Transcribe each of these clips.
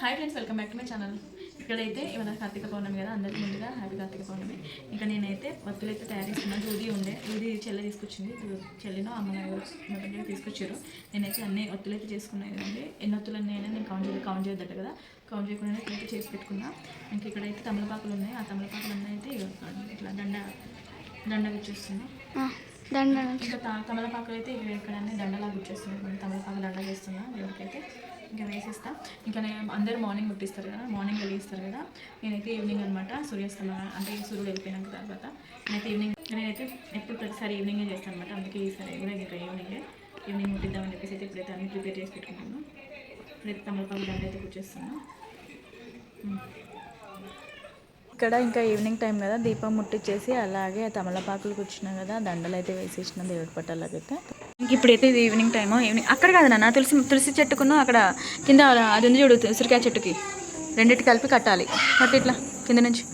Hi friends welcome back to my channel ఇక్కడైతే ఇవాళ కార్తీక పౌర్ణమి కదా అందరికీ ముందుగా హ్యాపీ కార్తీక పౌర్ణమి. ఇంకా నేనైతే వత్తులు అయితే తయారు చేస్తున్నాను దూది ఉండే దూది చెల్లె తీసుకొచ్చింది. చెల్లినో అమ్మ మొత్తం తీసుకొచ్చారు. నేనైతే అన్ని ఒత్తులు అయితే చేసుకున్నాను కదండి ఎన్ని ఒత్తులు ఉన్నాయని నేను కౌంట్ చేయ కౌంట్ చేయొద్దట కదా. కౌంట్ చేయకుండా ఇట్లయితే చేసి పెట్టుకున్నా. ఇంకా ఇక్కడైతే తమలపాకులు ఉన్నాయి. ఆ తమలపాకులు అన్నీ అయితే ఇగో ఇట్లా దండ దండ గుచ్చేస్తున్నా దండ ఇంకా తమలపాకులు అయితే ఇక్కడ ఇక్కడ అన్ని దండలా గుచ్చేస్తున్నాయి కొన్ని తమలపాకు దండ చేస్తున్నా. దేవుడికైతే ఇంకా వేసేస్తా ఇంకా నేను అందరు మార్నింగ్ ముట్టిస్తారు కదా మార్నింగ్ వెలిగిస్తారు కదా. నేనైతే ఈవినింగ్ అనమాట సూర్యాస్తమయం అంటే సూర్యుడు వెళ్ళిపోయినాక తర్వాత నేనైతే ఈవినింగ్ నేనైతే ఎప్పుడు ప్రతిసారి ఈవినింగే చేస్తాను అనమాట అందుకే ఈసారి కూడా ఇంకా ఈవినింగే ఈవినింగ్ ముట్టిద్దామని చెప్పేసి అయితే ఇప్పుడైతే అన్ని ప్రిపేర్ చేసి పెట్టుకుంటున్నాను. ఇప్పుడైతే తమలపాకు దండ అయితే కూర్చేస్తున్నాను ఇక్కడ ఇంకా ఈవినింగ్ టైం కదా దీపం ముట్టించేసి అలాగే తమలపాకులు కూర్చున్నాం కదా దండలు అయితే వేసేసిన దేవుడి పట్టాలకైతే. ఇంక ఇప్పుడైతే ఇది ఈవినింగ్ టైం ఈవినింగ్ అక్కడ కాదు నాన్న తులసి తులసి చెట్టుకున్నా అక్కడ కింద అది ఉంది చూడు ఉసిరికాయ చెట్టుకి. రెండింటి కలిపి కట్టాలి. కట్టి ఇట్లా కింద నుంచి.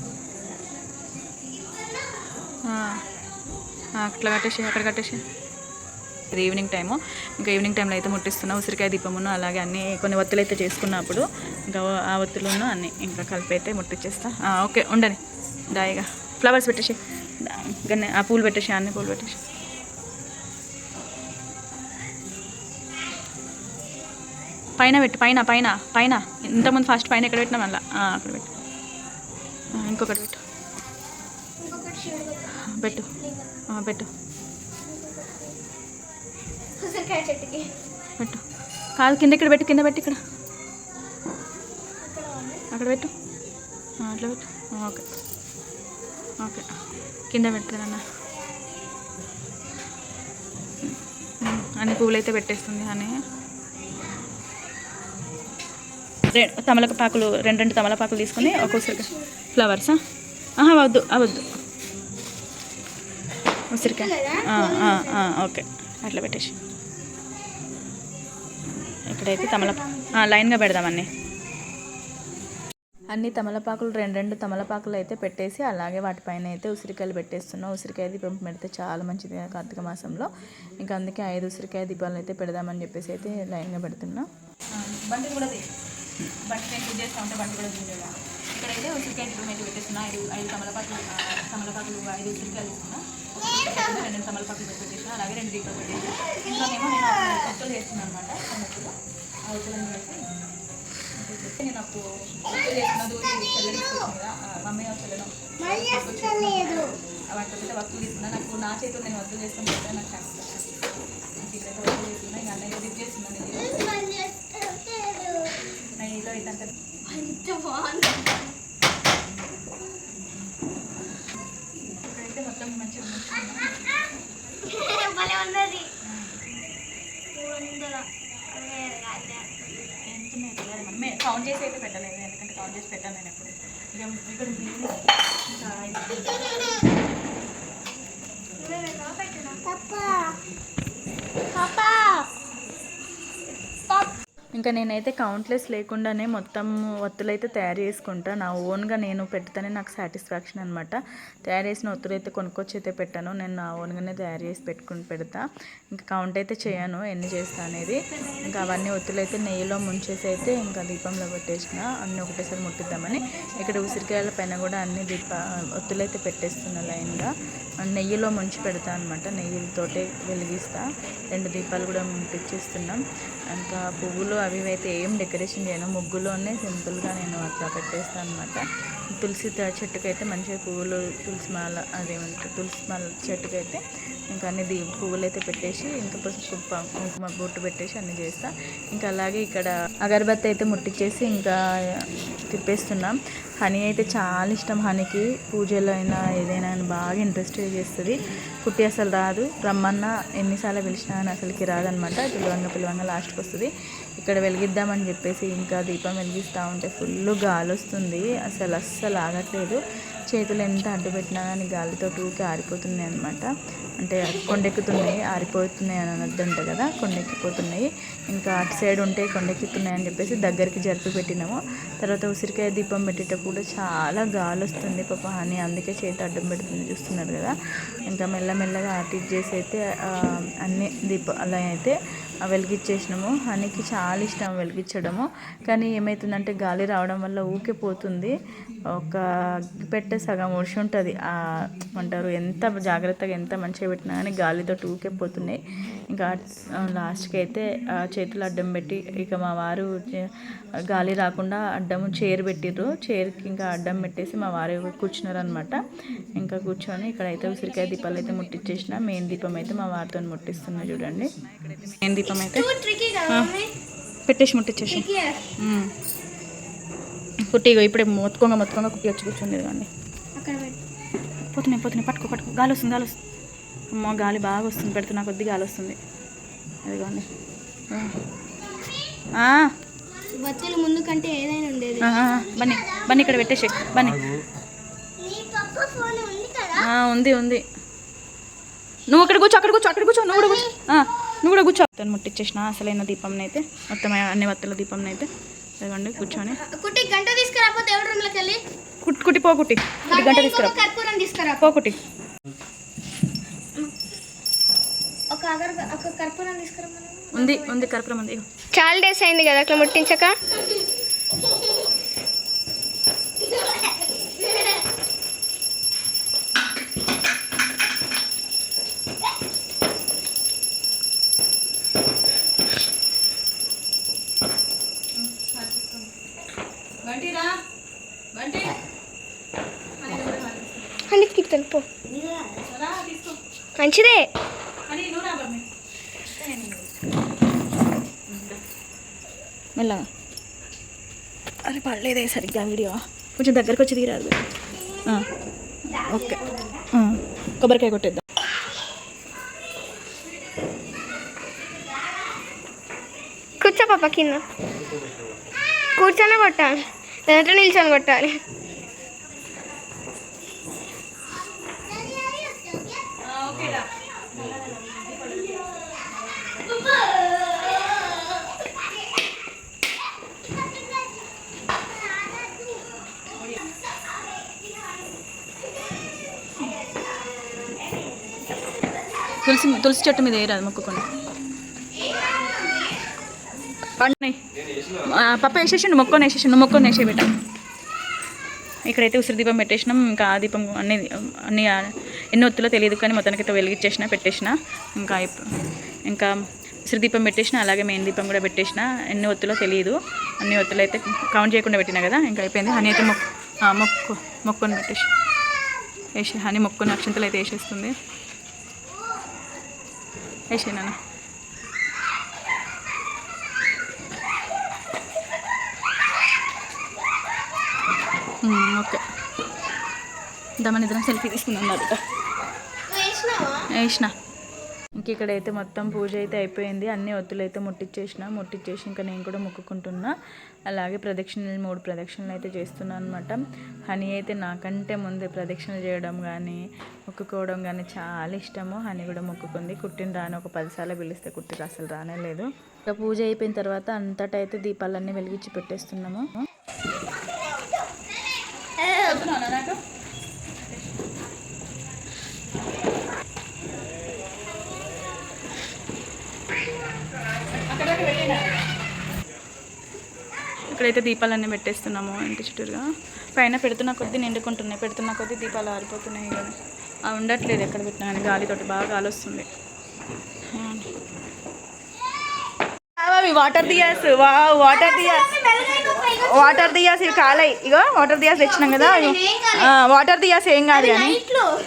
అట్లా కట్టేసి అక్కడ కట్టేసి ఇది ఈవినింగ్ టైము. ఇంకా ఈవినింగ్ టైంలో అయితే ముట్టిస్తున్నా ఉసిరికాయ దీపమును అలాగే అన్ని కొన్ని ఒత్తులు అయితే చేసుకున్నప్పుడు ఇంకా ఆ ఒత్తులను అన్ని ఇంకా కలిపి అయితే ముట్టించేస్తా ఓకే ఉండని. దాయిగా ఫ్లవర్స్ పెట్టేసి గన్నే ఆ పూలు పెట్టేసి అన్ని పూలు పెట్టేసి పైన పెట్టు పైన పైన పైన. ఇంతకుముందు ఫస్ట్ పైన ఎక్కడ పెట్టినా మళ్ళీ. అక్కడ పెట్టు. ఇంకొకటి పెట్టు. పెట్టు. పెట్టు. ఉసిరికాయ చెట్టుకి. పెట్టు. కాదు కింద ఇక్కడ పెట్టు కింద పెట్టు ఇక్కడ. అక్కడ పెట్టు. అట్లా పెట్టు. ఓకే. ఓకే. కింద పెడతారన్న అన్ని పువ్వులు అయితే పెట్టేస్తుంది అని. తమలపాకులు రెండు రెండు తమలపాకులు తీసుకొని ఒక ఉసిరికాయ ఫ్లవర్సా ఆహా వద్దు అవద్దు ఉసిరికాయ. ఓకే. అట్లా పెట్టేసి. ఇక్కడైతే తమలపా లైన్గా పెడదాం అన్నీ. తమలపాకులు రెండు రెండు తమలపాకులు అయితే పెట్టేసి అలాగే వాటిపైన అయితే ఉసిరికాయలు పెట్టేస్తున్నాం. ఉసిరికాయ దీపం పెడితే చాలా మంచిది కార్తీక మాసంలో. ఇంకా అందుకే ఐదు ఉసిరికాయ దీపాలు అయితే పెడదామని చెప్పేసి అయితే లైన్గా పెడుతున్నాం. బండి కూడా బండి నేను పూజ చేస్తా ఉంటే బండి కూడా ఇక్కడైతే ఉసిరికాయ దీపం అయితే పెట్టేస్తున్నా. ఐదు ఐదు తమలపాకులు తమలపాకులు ఐదు ఉసిరికాయలు తీసుకున్నా. రెండు తమలపాకులు పెట్టేసిన అలాగే రెండు దీపాలు పెట్టేసి ఇంట్లోనేమో నేను ఒత్తులు చేస్తున్నాను అనమాట ఒత్తులను వేసి నేను అప్పుడు మమ్మీ వాటితో వత్తులు తీసుకున్నా నాకు నా చేతిలో నేను వత్తులు చేసుకొని నాకు. నాకు ఇక్కడైతే వత్తులు చేసుకున్నా ఇంకా అన్నయ్య డిప్ చేస్తున్నాను నేను నెయ్యిలో ఇదంతా ఎంత బాగుంది ఇక్కడైతే మొత్తం మంచిగా మంచిగా భలే ఉన్నది వందల ఎంతున్నాయి తెలియదు మమ్మీ కౌంట్ చేసి అయితే పెట్టలేదు. ఎందుకంటే కౌంట్ చేసి పెట్టాను నేను ఎప్పుడు. ఇక ఇక్కడ బియ్యం ఇంకా ఇంకా నేనైతే కౌంట్లెస్ లేకుండానే మొత్తం ఒత్తులైతే తయారు చేసుకుంటా. నా ఓన్గా నేను పెడితేనే నాకు సాటిస్ఫాక్షన్ అనమాట తయారు చేసిన ఒత్తులు అయితే కొనుక్కొచ్చి అయితే పెట్టాను. నేను నా ఓన్గానే తయారు చేసి పెట్టుకుని పెడతా. ఇంకా కౌంట్ అయితే చేయను ఎన్ని చేస్తా అనేది. ఇంకా అవన్నీ ఒత్తులు అయితే నెయ్యిలో ముంచేసి అయితే ఇంకా దీపంలో పెట్టేసిన అన్నీ ఒకటేసారి ముట్టిద్దామని. ఇక్కడ ఉసిరికాయల పైన కూడా అన్ని దీప ఒత్తులు అయితే పెట్టేస్తున్నా లైన్గా. నెయ్యిలో ముంచి పెడతా అనమాట నెయ్యితోటే వెలిగిస్తా. రెండు దీపాలు కూడా ముట్టించేస్తున్నాం ఇంకా పువ్వులు అవి అయితే ఏం డెకరేషన్ చేయను. ముగ్గులోనే సింపుల్గా నేను అట్లా పెట్టేస్తాను అనమాట తులసి చెట్టుకైతే మంచిగా పువ్వులు తులసి మాల అదేమంటే తులసి మాల చెట్టుకైతే ఇంకా అన్ని దీ పువ్వులు అయితే పెట్టేసి ఇంకా పసుపు కుంకుమ బొట్టు పెట్టేసి అన్ని చేస్తా. ఇంకా అలాగే ఇక్కడ అగరబత్తి అయితే ముట్టించేసి ఇంకా తిప్పేస్తున్నాం. హనీ అయితే చాలా ఇష్టం హనీకి. పూజలో అయినా ఏదైనా బాగా ఇంట్రెస్ట్ చేస్తుంది కుట్టి అసలు రాదు. రమ్మన్నా ఎన్నిసార్లు పిలిచినా కానీ అసలుకి రాదనమాట. పిలవంగా పిలవంగా లాస్ట్కి వస్తుంది. ఇక్కడ వెలిగిద్దామని చెప్పేసి ఇంకా దీపం వెలిగిస్తూ ఉంటే ఫుల్ గాలి వస్తుంది అసలు అస్సలు ఆగట్లేదు. చేతులు ఎంత అడ్డు పెట్టినా కానీ గాలితో టూకి ఆరిపోతున్నాయి అనమాట అంటే కొండెక్కుతున్నాయి ఆరిపోతున్నాయి అని అనొద్దంట కదా కొండెక్కిపోతున్నాయి. ఇంకా అటు సైడ్ ఉంటే కొండెక్కుతున్నాయి అని చెప్పేసి దగ్గరికి జరిపి పెట్టినాము. తర్వాత ఉసిరికాయ దీపం పెట్టేటప్పుడు చాలా గాలి వస్తుంది పాప అని అందుకే చేతి అడ్డం పెడుతుంది చూస్తున్నారు కదా. ఇంకా మెల్లమెల్లగా అటు చేసి అయితే అన్ని దీపం అలా అయితే వెలిగించేసినాము. హనీకి చాలా ఇష్టం వెలిగించడము. కానీ ఏమవుతుందంటే గాలి రావడం వల్ల ఊకే పోతుంది. ఒక పెట్టే సగం ఉడిసి ఉంటుంది. అంటారు ఎంత జాగ్రత్తగా ఎంత మంచిగా పెట్టినా కానీ గాలితో ఊకే పోతున్నాయి ఇంకా లాస్ట్కి అయితే ఆ చేతులు అడ్డం పెట్టి ఇక మా వారు గాలి రాకుండా అడ్డము చైర్ పెట్టిర్రు. చైర్కి ఇంకా అడ్డం పెట్టేసి మా వారు కూర్చున్నారు అనమాట ఇంకా కూర్చొని ఇక్కడైతే ఉసిరికాయ దీపాలు అయితే ముట్టించేసిన మెయిన్ దీపం అయితే మా వారితో ముట్టిస్తున్నా చూడండి. మెయిన్ దీపం అయితే పెట్టేసి ముట్టించేసి కుట్టిగో ఇప్పుడే మొత్తుకోగా మొత్తుకోగా కుట్టి వచ్చి కూర్చుంది పెట్టు పోతున్నాయి పోతున్నాయి. పట్టుకో పట్టుకో. గాలి వస్తుంది గాలి వస్తుంది. అమ్మో గాలి బాగా వస్తుంది. పెడుతున్నా కొద్ది గాలి వస్తుంది. అదిగోండి ఆ. బతులు ముందు కంటే ఏదైనా ఉండేది. బన్నీ బన్నీ ఇక్కడ పెట్టేసి బన్నీ. నీ పప్ప ఫోన్ ఉంది కదా? ఆ, ఉంది ఉంది. నువ్వు అక్కడ కూర్చో అక్కడ కూర్చో అక్కడ కూర్చో. నువ్వు కూడా కూర్చో. ఆ, నువ్వు కూడా కూర్చో. తను ముట్టించేసిన అసలైన దీపంని అయితే మొత్తం అన్ని వత్తుల దీపంని అయితే ఇదిగోండి కూర్చొని. కుట్టి గంట తీసుకురాపోతే ఎవరి రూమ్లోకి వెళ్ళి కుట్టి కుట్టి పో కుట్టి. కుట్టి గంట తీసుకురా కర్పూరం తీసుకురా పో కుట్టి ఒక అగర్ ఒక కర్పూరం తీసుకురా ఉంది ఉంది కర్పూరం ఉంది. చాలా డేస్ అయింది కదా అట్లా ముట్టించక? అని కీర్తన్ పో మంచిదే. మెల్లగా. అరే పడలేదే సరిగ్గా వీడియో. కొంచెం దగ్గరకు వచ్చి తీరాదు ఆ, ఓకే. కొబ్బరికాయ కొట్టేద్దాం. కూర్చో పాప కింద. కూర్చొని కొట్టాలి. లేదంటే నిల్చొని కొట్టాలి. తులసి చెట్టు మీద వేయరాదు మొక్కుకొని. పండున్నాయి పప్ప వేసేసిండు మొక్కని వేసేసిండు మొక్కని వేసే బిడ్డ. ఇక్కడైతే ఉసిరి దీపం పెట్టేసినాం ఇంకా ఆ దీపం అన్ని అన్ని ఎన్ని ఒత్తులో తెలియదు కానీ మొత్తానికైతే వెలిగించేసిన పెట్టేసిన. ఇంకా ఇంకా ఉసిరి దీపం పెట్టేసిన అలాగే మెయిన్ దీపం కూడా పెట్టేసిన. ఎన్ని ఒత్తులో తెలియదు. అన్ని ఒత్తులు అయితే కౌంట్ చేయకుండా పెట్టినా కదా ఇంకా అయిపోయింది. హనీ అయితే మొక్కు మొక్కు మొక్కుని పెట్టేసి వేసి హనీ మొక్కుని అక్షంతలు అయితే వేసేస్తుంది. వేసేనా ఓకే. దమని ఇద్దరం సెల్ఫీ తీసుకుందాం అన్నమాట వేసిన. ఇంక ఇక్కడైతే మొత్తం పూజ అయితే అయిపోయింది. అన్ని ఒత్తులు అయితే ముట్టించేసిన ముట్టించేసి ఇంకా నేను కూడా మొక్కుకుంటున్నా. అలాగే ప్రదక్షిణలు మూడు ప్రదక్షిణలు అయితే చేస్తున్నాను అనమాట హనీ అయితే నాకంటే ముందే ప్రదక్షిణలు చేయడం కానీ మొక్కుకోవడం కానీ చాలా ఇష్టము. హనీ కూడా మొక్కుకుంది. కుట్టిన రాని ఒక పదిసార్లు పిలిస్తే కుట్టిరు అసలు రానే లేదు. ఇంకా పూజ అయిపోయిన తర్వాత అంతటా అయితే దీపాలన్నీ వెలిగించి పెట్టేస్తున్నాము. ఇక్కడైతే దీపాలన్నీ పెట్టేస్తున్నాము ఇంటి చుట్టూరుగా పైన పెడుతున్న కొద్దీ నిండుకుంటున్నాయి పెడుతున్న కొద్దీ దీపాలు ఆరిపోతున్నాయి కదా. అవి ఉండట్లేదు ఎక్కడ పెట్టినా కానీ గాలితోటి బాగా గాలి వస్తుంది. అవి వాటర్ దియాస్ వా వాటర్ దియాస్ వాటర్ దియాస్ ఇవి కాలయి ఇగో వాటర్ దియాస్ తెచ్చినాం కదా వాటర్ దియాస్ ఏం కాదు కానీ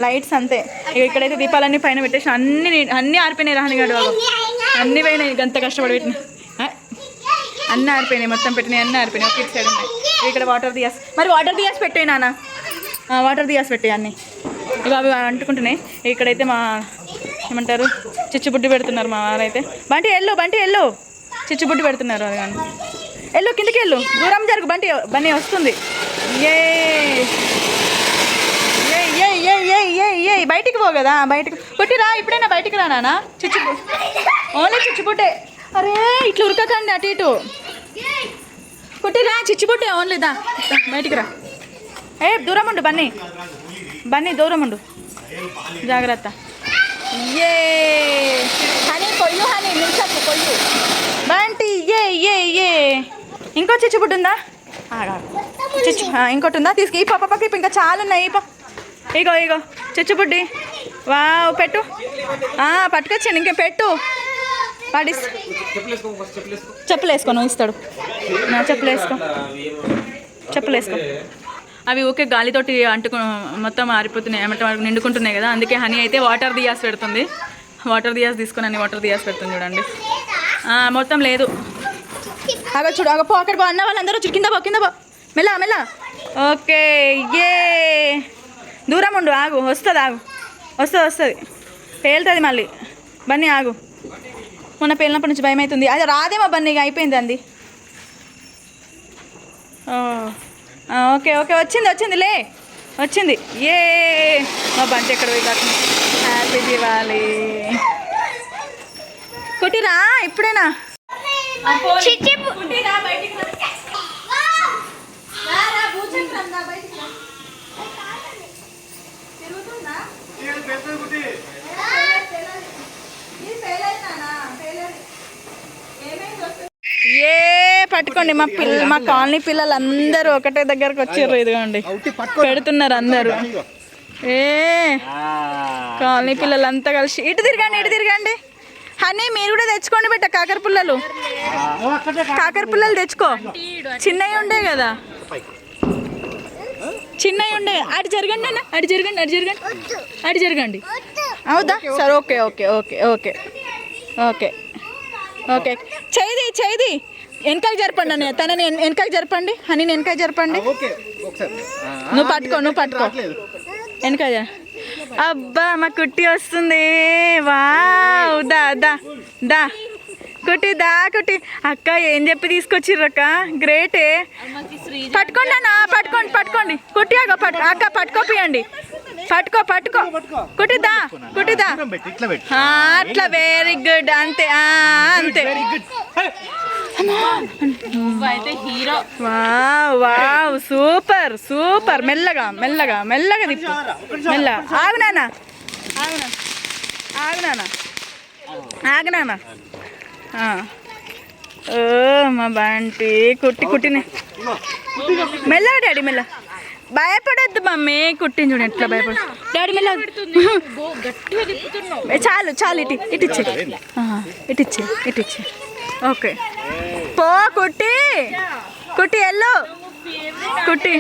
లైట్స్ అంతే. ఇక ఇక్కడైతే దీపాలన్నీ పైన పెట్టేసి అన్ని అన్ని ఆరిపోయినాయి రాని గడు అన్ని పోయినాయి గంత కష్టపడి పెట్టిన. అన్నీ ఆరిపోయినాయి మొత్తం పెట్టినాయి అన్నీ ఆరిపోయినాయి. ఒక ఇటు సైడ్ ఉన్నాయి. ఇక్కడ వాటర్ దియాస్ మరి వాటర్ దియాస్ పెట్టాయి నాన్న. వాటర్ దియాస్ పెట్టాయి అన్ని. ఇవి అవి అంటుకుంటున్నాయి. ఇక్కడైతే మా ఏమంటారు? చిచ్చుబుడ్డి పెడుతున్నారు మా వారైతే. బంటి ఎల్లు బంటి ఎల్లు చిచ్చుబుడ్డి పెడుతున్నారు అది కానీ ఎల్లు కిందకి వెళ్ళు. దూరం జరుగు బంటి బండి వస్తుంది. ఏ బయటికి పో కదా బయటికి పుట్టిరా ఇప్పుడైనా బయటికి రా నాన్న. ఓన్లీ చిచ్చుబుడ్డే అరే ఇట్లా ఉరకకండి అటు ఇటు. కుట్టిరా రా చిచ్చుపుట్టే ఓన్లీ దా. బయటికి రా. ఏ దూరం ఉండు బన్నీ. బన్నీ దూరం ఉండు. జాగ్రత్త. ఏ. హనీ కొయ్యు హనీ. నిల్చకు కొయ్యు. బంటి ఏ ఏ ఏ. ఇంకో చిచ్చుబుడ్డు ఉందా? చిచ్చు ఇంకోటి ఉందా? తీసుకు ఈ పాప పక్క ఇంకా చాలా ఉన్నాయి పా. ఇగో ఇగో చిచ్చుబుడ్డి వావ్ పెట్టు. పట్టుకొచ్చాను ఇంకే పెట్టు. వాడి చెప్పులు వేసుకో నువ్వు ఇస్తాడు. నా చెప్పులు వేసుకో చెప్పులు వేసుకో అవి ఓకే గాలితోటి అంటుకు మొత్తం ఆరిపోతున్నాయి ఏమంటే నిండుకుంటున్నాయి కదా. అందుకే హనీ అయితే వాటర్ దియాస్ పెడుతుంది. వాటర్ దియాస్ తీసుకొని అన్ని వాటర్ దియాస్ పెడుతుంది చూడండి. ఆ, మొత్తం లేదు. అగో చూడు అగో పో అక్కడ పో. అన్న వాళ్ళందరూ వచ్చి కింద పో కింద పో. మెల్ల మెల్ల. ఓకే ఏ. దూరం ఉండు ఆగు. వస్తుంది ఆగు. వస్తుంది వస్తుంది. పేలుతుంది మళ్ళీ. బన్నీ ఆగు. మొన్న పేలినప్పటి నుంచి భయం అవుతుంది అది రాదేమో బన్నీ ఇక అయిపోయింది అంది. ఓకే ఓకే వచ్చింది వచ్చింది లే. వచ్చింది. ఏ మా బంటి ఎక్కడ పోయి కాకుండా హ్యాపీ దివాలి కుట్టిరా ఇప్పుడేనా ఏ పట్టుకోండి. మా పిల్ల మా కాలనీ పిల్లలు అందరూ ఒకటే దగ్గరకు వచ్చారు. ఇదిగోండి. పెడుతున్నారు అందరూ. ఏ కాలనీ పిల్లలు అంతా కలిసి. ఇటు తిరగండి ఇటు తిరగండి. హనీ మీరు కూడా తెచ్చుకోండి బిడ్డ కాకర పుల్లలు. కాకర పుల్లలు తెచ్చుకో. చిన్నవి ఉండే కదా. చిన్నవి ఉండే. అటు జరగండి అన్న. అటు జరగండి అటు జరగండి. అటు జరగండి. అవుదా? సరే okay okay okay okay. Okay. Okay. చేది చేది వెనకాకి జరపండి అన్నయ్య. తనని వెన- వెనకాకి జరపండి. హనీని వెనకాకి జరపండి. నువ్వు పట్టుకో నువ్వు పట్టుకో. వెనక. అబ్బా మా కుట్టి వస్తుంది. వావ్ దా దా దా. కుట్టి దా కుట్టి. అక్క ఏం చెప్పి తీసుకొచ్చిర్రు అక్క? గ్రేటే పట్టుకోండి అన్న పట్టుకోండి పట్టుకోండి. కుట్టి అక్క పట్టు అక్క పట్టుకోపియండి పట్టుకో పట్టుకో. కుట్టి దా కుట్టి దా. దూరం పెట్టి ఇట్లా పెట్టి. ఆ, అట్లా వెరీ గుడ్ అంతే. అంతే. Good wow wow super super. మెల్లగా మెల్లగా మెల్లగా తిప్పు. మెల్లగా ఆగు నాన్న. ఆగు నాన్న. నాన్న. ఓ మా బంటి. కుట్టి కుట్టిన. మెల్లగా డాడీ మెల్ల. భయపడద్దు మమ్మీ. కుట్టింది చూడు ఎట్లా భయపడ. డాడీ మెల్ల. చాలు చాలు ఇటు ఇటు ఇచ్చే ఇటు ఇచ్చే ఇటు ఇచ్చే ఓకే. పో కుట్టి. కుట్టి ఎల్లో కుట్టి.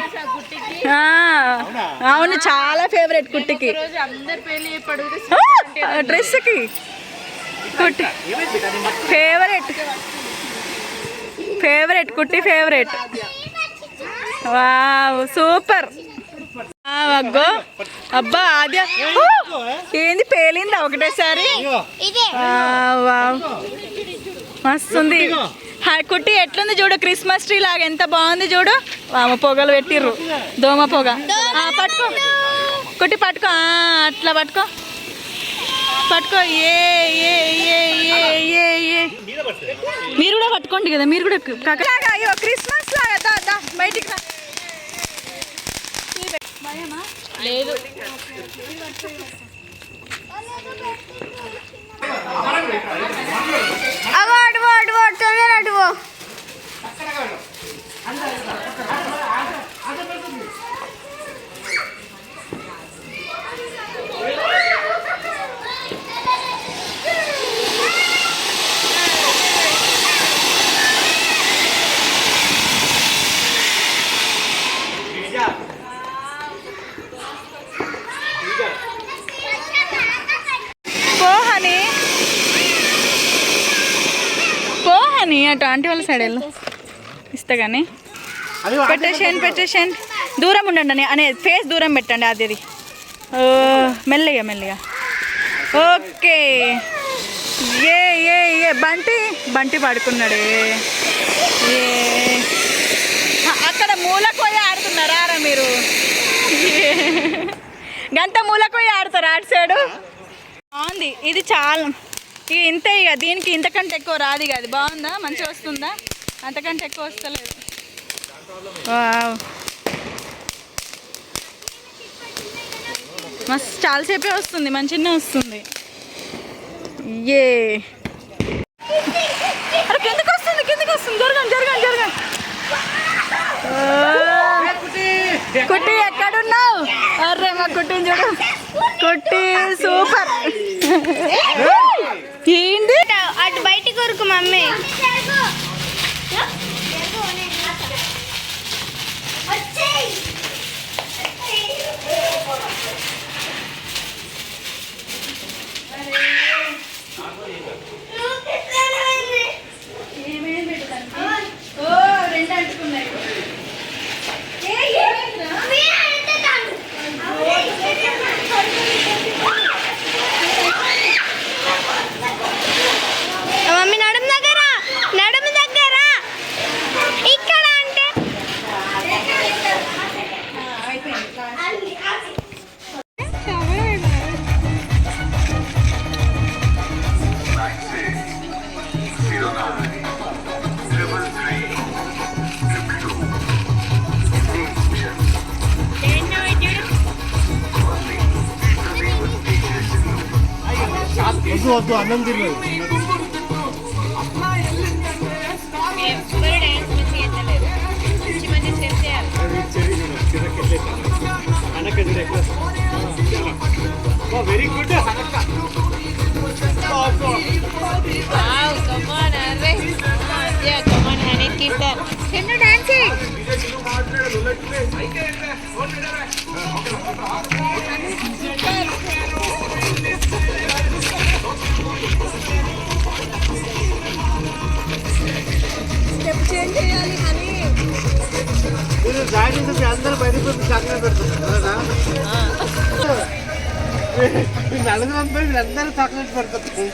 అవును చాలా ఫేవరెట్ కుట్టికి. డ్రెస్కి కుట్టి. ఫేవరెట్ ఫేవరెట్ కుట్టి ఫేవరెట్ వావ్ సూపర్ అగ్గో. అబ్బా అదే ఏంది పేలిందా ఒకటేసారి? మస్తుంది. హాయ్ కుట్టి ఎట్లుంది చూడు క్రిస్మస్ ట్రీ లాగా ఎంత బాగుంది చూడు. వామ పొగలు పెట్టిర్రు. దోమ పొగ. ఆ, పట్టుకో. కుట్టి పట్టుకో. అట్లా పట్టుకో. పట్టుకో. ఏ ఏ ఏ ఏ ఏ ఏ. మీరు కూడా పట్టుకోండి కదా మీరు కూడా కాక అయ్యో క్రిస్మస్ లాగా దా దా బయటికి రా. అగో అటు పో అటు పో తొందర అటు పో పో హనీ పో హనీ అటు ఆంటీ వాళ్ళ ఇస్తా కానీ. అది పెట్టేసేయండి పెట్టేసేయండి. దూరం ఉండండి అని ఫేస్ దూరం పెట్టండి అది. ఓ మెల్లగా మెల్లగా. ఓకే. ఏ ఏ ఏ బంటి. బంటి పడుకున్నాడే. ఏ. అక్కడ మూలకు పోయి ఆడుతున్నారా రా మీరు? ఏ. గంత మూలకు పోయి ఆడతారు ఆడు సైడు? బాగుంది. ఇది చాలా ఇక ఇంతే ఇక దీనికి ఇంతకంటే ఎక్కువ రాదు ఇక అది బాగుందా? మంచిగా వస్తుందా? అంతకంటే ఎక్కువ వస్తలేదు. వావ్. మస్తు చాలాసేపే వస్తుంది మంచిగానే వస్తుంది. ఏ. అరే కిందకి వస్తుంది కిందకి వస్తుంది. జరగండి జరగండి జరగండి. కుట్టి ఎక్కడున్నావు? అరే మా కుట్టిని చూడు. కుట్టి సూపర్. ఏంటి? అటు బయటికి కొరకు మమ్మీ. వద్దు వద్దు అన్నం తినలేదు వెరీ గుడ్ నలుగురు అందరూ చాక్లెట్ పెడతారు